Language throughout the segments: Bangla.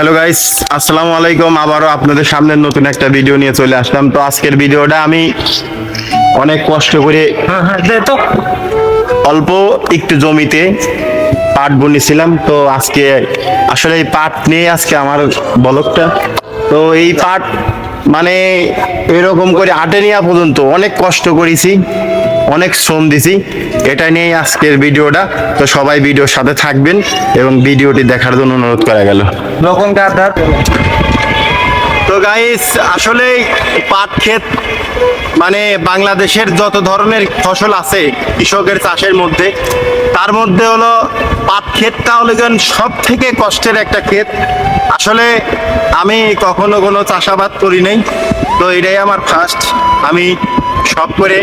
হ্যালো গাইস আসসালামু আলাইকুম। আবারও আপনাদের সামনে নতুন একটা ভিডিও নিয়ে চলে আসলাম। তো আজকের ভিডিওটা আমি অনেক কষ্ট করে হ্যাঁ হ্যাঁ অল্প একটু জমিতে পাট বুনেছিলাম। তো আজকে আসলে এই পাট নিয়ে আজকে আমার বলকটা তো এই পাট মানে এরকম করে আটে নেওয়া পর্যন্ত অনেক কষ্ট করেছি। অনেক শ্রম দিছি। এটা নিয়েই আজকের ভিডিওটা। তো সবাই ভিডিওর সাথে থাকবেন এবং ভিডিওটি দেখার জন্য অনুরোধ করা গেল। তো গাইস আসলে পাট ক্ষেত মানে বাংলাদেশের যত ধরনের ফসল আছে কৃষকের চাষের মধ্যে তার মধ্যে হলো পাট ক্ষেতটা হলো সব থেকে কষ্টের একটা ক্ষেত। আসলে আমি কখনো কোনো চাষাবাদ করি নাই তো এটাই আমার ফার্স্ট আমি সব করে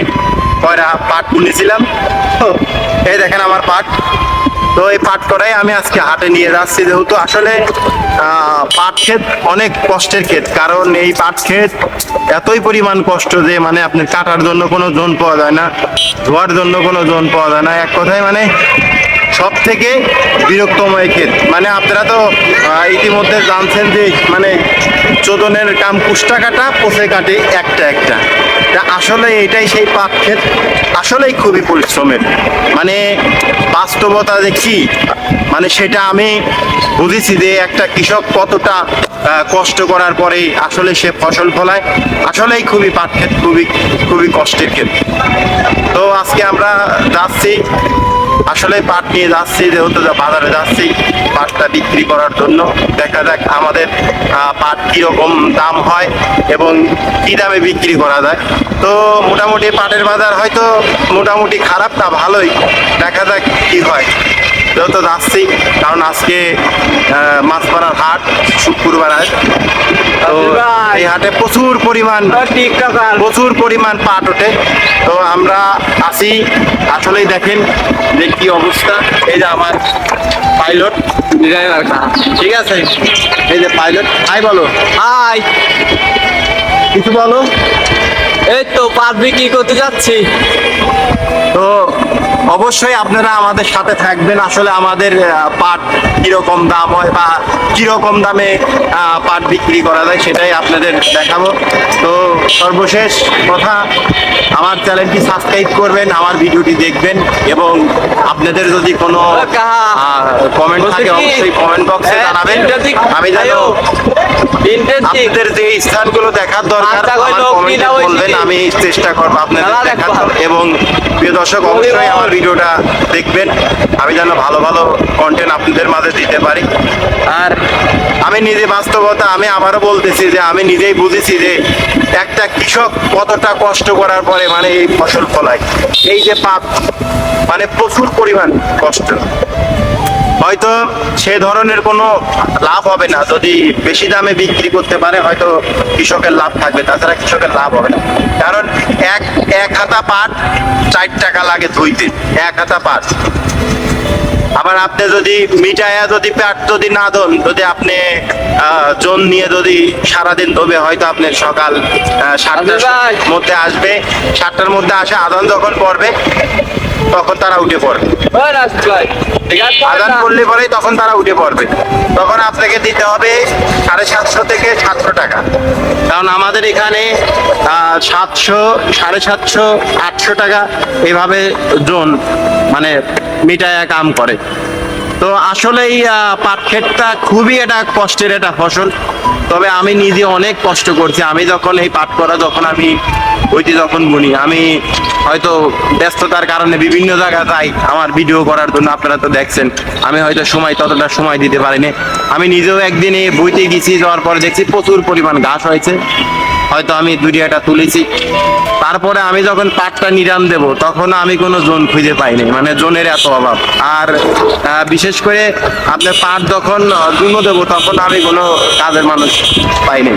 কয়রা পাট বুনেছিলাম? এই দেখেন আমার পাট। তো এই পাট করাই আমি আজকে হাটে নিয়ে যাচ্ছি যেহেতু আসলে পাট ক্ষেত অনেক কষ্টের ক্ষেত। কারণ এই পাট ক্ষেত এতই পরিমাণ কষ্ট যে মানে আপনি কাটার জন্য কোনো জোন পাওয়া যায় না, ধোয়ার জন্য কোনো জোন পাওয়া যায় না। এক কথায় মানে সব থেকে বিরক্তময় ক্ষেত। মানে আপনারা তো ইতিমধ্যে জানছেন যে মানে চোদনের কাম কুষ্টা কাটা পচে কাটে একটা একটা। তা আসলে এটাই সেই পাট ক্ষেত, আসলেই খুবই পরিশ্রমের। মানে বাস্তবতা কি মানে সেটা আমি বুঝেছি যে একটা কৃষক কতটা কষ্ট করার পরে আসলে সে ফসল ফলায়। আসলেই খুবই পাট ক্ষেত, খুবই খুবই কষ্টের ক্ষেত। তো আজকে আমরা যাচ্ছি আসলে পাট নিয়ে যাচ্ছি, যেহেতু বাজারে যাচ্ছি, পাটটা বিক্রি করার জন্য। দেখা যাক আমাদের পাট কীরকম দাম হয় এবং কি দামে বিক্রি করা যায়। তো মোটামুটি পাটের বাজার হয়তো মোটামুটি খারাপ না, ভালোই। দেখা যাক কি হয়। যেহেতু যাচ্ছি কারণ আজকে আহ, মাছপাড়ার হাট শুক্রবার তো এই হাটে প্রচুর পরিমাণ প্রচুর পরিমাণ পাট ওঠে। তো আমরা আসি আসলেই দেখেন যে কি অবস্থা। এই যে আমার পাইলট ড্রাইভার কা ঠিক আছে? এই যে পাইলট হাই বলো। হাই। কিছু বলো? এই তো পাট বিক্রি করতে যাচ্ছি। তো অবশ্যই আপনারা আমাদের সাথে থাকবেন। আসলে আমাদের পাট কীরকম দাম হয় বা কীরকম দামে পাট বিক্রি করা যায় সেটাই আপনাদের দেখাবো। তো সর্বশেষ কথা আমার চ্যানেলটি সাবস্ক্রাইব করবেন আমার ভিডিওটি দেখবেন এবং আপনাদের যদি কোনো কমেন্ট থাকে অবশ্যই কমেন্ট বক্সে জানাবেন। আমি জানো আপনাদের যে স্থানগুলো দেখার দরকার আচ্ছা, আমার কমেন্টে বলবেন আমি চেষ্টা করব আপনাদের দেখার এবং প্রিয় দর্শক অবশ্যই আমার ভিডিওটা দেখবেন। আমি যেন ভালো ভালো কন্টেন্ট আপনাদের মাঝে দিতে পারি। আর আমি নিজে বাস্তবতা, আমি আবারও বলতেছি যে আমি নিজেই বুঝেছি যে একটা কৃষক কতটা কষ্ট করার পরে মানে এই ফসল ফলায়। এই যে পাপ মানে প্রচুর পরিমাণ কষ্ট। হয়তো সে ধরনের কোনো লাভ হবে না। যদি বেশি দামে বিক্রি করতে পারে হয়তো কৃষকের লাভ থাকবে। তাছাড়া কৃষকের লাভ হবে না। কারণ এক এক হাতা পাট চার টাকা লাগে ধুইতে এক হাতা পাট। আবার আপনি যদি মিটায়া যদি পাট যদি না দন যদি আপনি জন নিয়ে যদি সারাদিন ধোবে হয়তো আপনার সকাল সাতটার মধ্যে আসবে। সাতটার মধ্যে আসে আদান যখন পড়বে তখন তারা উঠে পড়বে। আদান করলে পরে তখন তারা উঠে পড়বে। তখন আপনাকে দিতে হবে সাড়ে সাতশো থেকে সাতশো টাকা। কারণ আমাদের এখানে সাতশো, সাড়ে সাতশো, আটশো টাকা এভাবে জোন মানে মিটায়া কাম করে। তো আসলেই পাট ক্ষেতটা খুবই একটা কষ্টের একটা ফসল। তবে আমি নিজে অনেক কষ্ট করছি। আমি যখন এই পাট করা যখন আমি ওইটি যখন বুনি আমি হয়তো ব্যস্ততার কারণে বিভিন্ন জায়গায় যাই আমার ভিডিও করার জন্য আপনারা তো দেখছেন। আমি হয়তো সময় ততটা সময় দিতে পারিনি। আমি নিজেও একদিনে বইতে গেছি যাওয়ার পরে দেখছি প্রচুর পরিমাণ ঘাস হয়েছে। হয়তো আমি দুনিয়াটা তুলেছি। তারপরে আমি যখন পাটটা নিরাম দেব তখন আমি কোনো জোন খুঁজে পাইনি। মানে জোনের এত অভাব। আর আহ, বিশেষ করে আপনার পাট যখন দুনো দেবো তখন আমি কোনো কাজের মানুষ পাইনি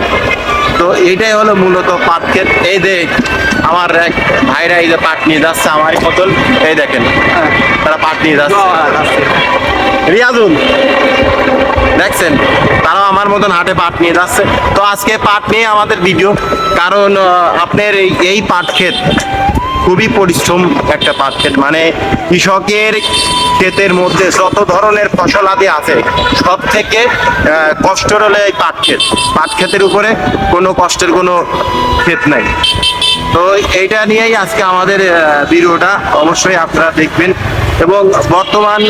তো এইটাই হলো মূলত পাট ক্ষেত। এই যে আমার এক ভাইরা এই যে পাট নিয়ে যাচ্ছে আমার মতন এই দেখেন তারা পাট নিয়ে যাচ্ছে। রিয়াজুল দেখছেন তারাও আমার মতন হাটে পাট নিয়ে যাচ্ছে। তো আজকে পাট নিয়ে আমাদের ভিডিও কারণ আপনার এই এই পাট ক্ষেত খুবই পরিশ্রম একটা পাচ্ছেন। মানে কৃষকের ক্ষেতের মধ্যে যত ধরনের ফসল আদি আছে সব থেকে কষ্ট হলে এই পাট ক্ষেত। পাট ক্ষেতের উপরে কোনো কষ্টের কোনো ক্ষেত নাই। তো এইটা নিয়েই আজকে আমাদের ভিডিওটা। অবশ্যই আপনারা দেখবেন। এবং বর্তমান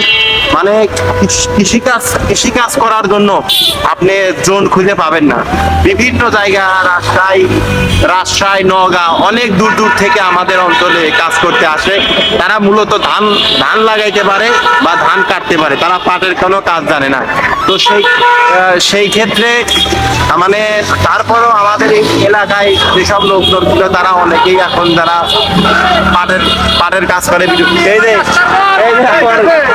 মানে কৃষ- কৃষিকাজ কৃষিকাজ করার জন্য আপনি জোন খুঁজে পাবেন না। বিভিন্ন জায়গা রাজশাহী রাজশাহী নগাঁও অনেক দূর দূর থেকে আমাদের অঞ্চলে কাজ করতে আসে। তারা মূলত ধান ধান লাগাইতে পারে বা ধান কাটতে পারে। তারা পাটের কোনো কাজ জানে না। তো সেই সেই ক্ষেত্রে মানে তারপরও আমাদের এই এলাকায় যেসব লোকজন ছিল তারা অনেকেই এখন তারা পাটের পাটের কাজ করে এই যে এই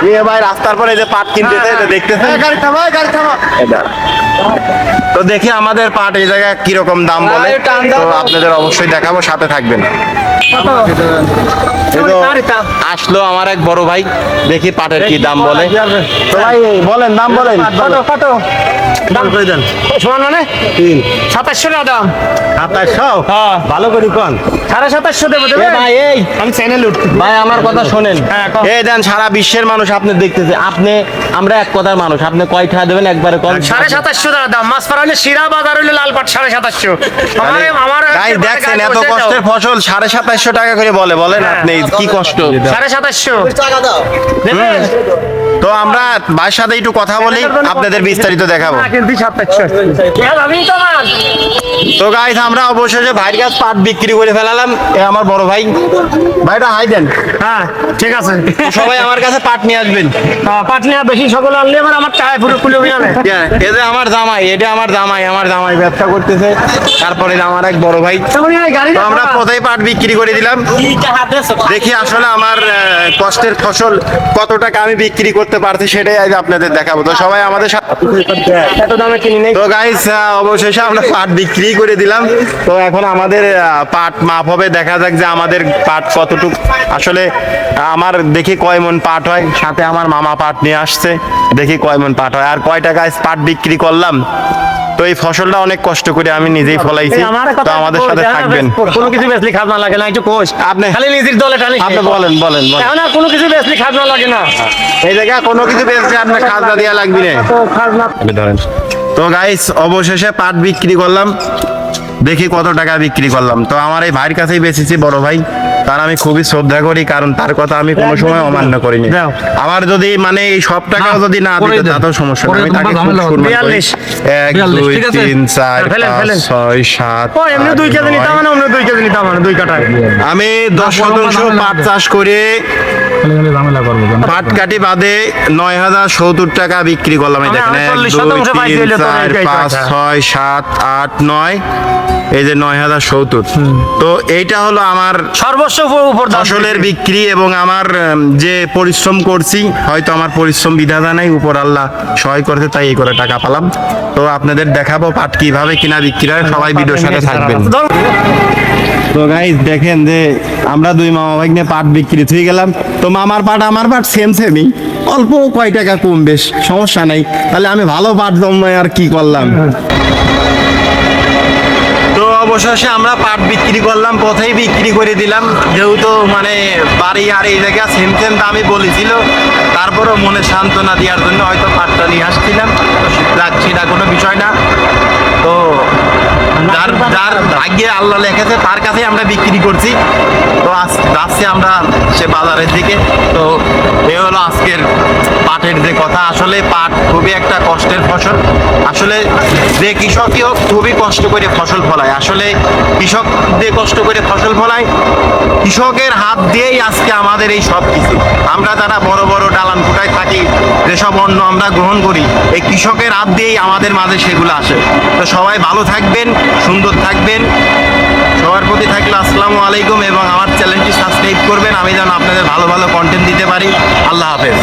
যে ভাই রাস্তার পরে এই যে পাট কিনতে দেখতেছে গাড়ি থামা গাড়ি দাঁড়া। তো দেখি আমাদের পাট এই জায়গায় কীরকম দাম বলে। তো। আপনাদের অবশ্যই দেখাবো সাথে থাকবেন। আসলো আমার এক বড় ভাই দেখি পাটের কি দাম বলে। তো ভাই বলেন দাম বলেন। দাম করে দেন? সমান মানে? তিন। সাতাশশো টাকা দাম। সাতাশশো? ভালো করি কোন? সাড়ে সাতাশশো দেবো দেবে? ভাই এই। আমি চ্যানেল ভাই আমার কথা শোনেন। হ্যাঁ, এই দেন সারা বিশ্বের মানুষ আপনি দেখতেছে। আপনি আমরা এক কথার মানুষ। আপনি কয় টাকা দেবেন? একবারে কম। সাড়ে সাতাশশো টাকা দাম। মাছ পাড়া হলে শিরা বাজার হলে লাল পাট সাড়ে সাতাশশো। আমার আমার দেখছেন এত কষ্টের ফসল সাড়ে সাতাশশো টাকা করে বলে বলেন হ্যাঁ। আপনি কি কষ্ট? সাড়ে সাতাশশো। দেবে তো আমরা ভাইয়ের সাথে একটু কথা বলি আপনাদের বিস্তারিত দেখাবো। সাতাশশো আমি তো আমার তো গাইস আমরা অবশেষে ভাইয়ের কাছে পাট বিক্রি করে ফেলালাম। এ আমার বড় ভাই। ভাইটা হাই দেন। হ্যাঁ ঠিক আছে। সবাই আমার কাছে পাট নিয়ে আসবেন। পাট নিয়ে বেশি সকলে আনলে এবার আমার টাকা পুরো কুলে জানে এ যে আমার জামাই এটা আমার জামাই আমার জামাই ব্যবসা করতেছে। তারপরে আমার এক বড় ভাই। এই তো আমরা কোথায় পাট বিক্রি করে দিলাম। দেখি আসলে আমার কষ্টের ফসল কত টাকা আমি বিক্রি করতে পারছি সেটাই আজ আপনাদের দেখাবো। তো সবাই আমাদের সাথে এত দামে কিনি নেই। তো গাইস অবশেষে আমরা পাট বিক্রি করে দিলাম। তো এখন আমাদের পাট মাপ হবে। দেখা যাক যে আমাদের পাট কতটুকু আসলে আমার দেখি কয় মন পাট হয়। সাথে আমার মামা পাট নিয়ে আসছে। দেখি কয় মন পাট হয়। আর কয় টাকা পাট বিক্রি করলাম? তো এই ফসলটা অনেক কষ্ট করে আমি নিজেই ফলাইছি। তো আমাদের সাথে থাকবেন। কোনো কিছু বেশলি খাব না লাগে না একটু কোষ। আপনি- খালি নিজের দলে টানি আপনি বলেন বলেন বলেন। এখন আর কোনো কিছু বেশলি খাব না লাগে না। এই জায়গায় কোনো কিছু বেচতে আপনার খাজনা দেওয়া লাগবে না। তো খাব না ধরেন। তো গাইস অবশেষে পাট বিক্রি করলাম। দেখি কত টাকা বিক্রি করলাম। তো আমার এই ভাইয়ের কাছেই বেচেছি বড় ভাই। তার আমি খুবই শ্রদ্ধা করি কারণ তার কথা আমি কোনো সময় অমান্য করিনি। আমার যদি মানে এই সব টাকা যদি না দিতে তাতেও সমস্যা আমি তাকে। এক দুই তিন চার হ্যাঁ, পাঁচ ছয় সাত ও এমনি দুই কেজি নিতাম নয়। অন্য দুই কেজি নিতাম দুই কাটা আমি দশ শতাংশ পাট চাষ করে পাট কাটি বাদে নয় হাজার সত্তর টাকা বিক্রি করলাম। এই দেখেন এক দুই তিন চার পাঁচ ছয় সাত আট নয় এই যে নয় হাজার সত্তর তো এইটা হলো আমার সর্বস্ব উপর- ফসলের বিক্রি। এবং আমার যে পরিশ্রম করছি হয়তো আমার পরিশ্রম বিধাতা নাই উপর আল্লাহ সহায় করতে তাই এই করে টাকা পেলাম। তো আপনাদের দেখাবো পাট কীভাবে কিনা বিক্রি হয় সবাই ভিডিওর সাথে থাকবেন। তো গাইজ দেখেন যে আমরা দুই মামা ভাই নিয়ে পাট বিক্রি থুই গেলাম। তো মামার পাট, আমার পাট সেম সেমই অল্প কয় টাকা কম বেশ, সমস্যা নাই। তাহলে আমি ভালো পাট জমাই আর কি করলাম? তো অবশেষে আমরা পাট বিক্রি করলাম, পথেই বিক্রি করে দিলাম। যেহেতু মানে বাড়ি আর এই জায়গা সেম সেম দামই বলেছিল। তারপরও মনে সান্ত্বনা দেওয়ার জন্য হয়তো পাটটা নিয়ে আসছিলাম। তো সেটা কোনো বিষয় না। যার যার ভাগ্যে আল্লাহ লেখেছে, তার কাছেই আমরা বিক্রি করছি। তো আজ যাচ্ছি আমরা সে বাজারের দিকে। তো এ হলো আজকের পাটের যে কথা। আসলে পাট খুবই একটা কষ্টের ফসল। আসলে যে কৃষকই হোক, খুবই কষ্ট করে ফসল ফলায়। আসলে কৃষক যে কষ্ট করে ফসল ফলায়, কৃষকের হাত দিয়েই আজকে আমাদের এই সব কিছু আমরা যারা বড় বড় ডালান ফুটায় থাকি, যেসব অন্ন আমরা গ্রহণ করি, এই কৃষকের হাত দিয়েই আমাদের মাঝে সেগুলো আসে। তো সবাই ভালো থাকবেন সুন্দর থাকবেন, সবার প্রতি থাকলে আসসালামু আলাইকুম এবং আমার চ্যানেলটি সাবস্ক্রাইব করবেন। আমি যেন আপনাদের ভালো ভালো কন্টেন্ট দিতে পারি। আল্লাহ হাফেজ।